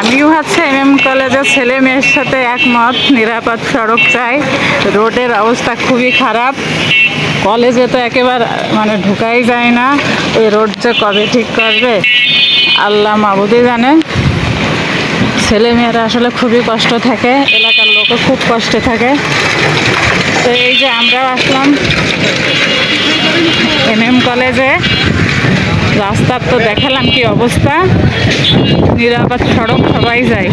আমিও হচ্ছে M M কলেজের ছেলে মেয়ের সাথে একমত, নিরাপদ সড়ক চাই। রোডের অবস্থা খুবই খারাপ। কলেজে তো একেবারে মানে ঢুকাই যায় না। এই রোড যে কবে ঠিক করবে, আল্লাহ মাবুদি জানে। ছেলে মেয়েরা আসলে খুবই কষ্ট থাকে, এলাকার লোকও খুব কষ্টে থাকে। তো এই যে আমরাও আসলাম এম এম কলেজে। রাস্তার তো দেখালাম কি অবস্থা। নিরাপদ সড়ক সবাই যায়।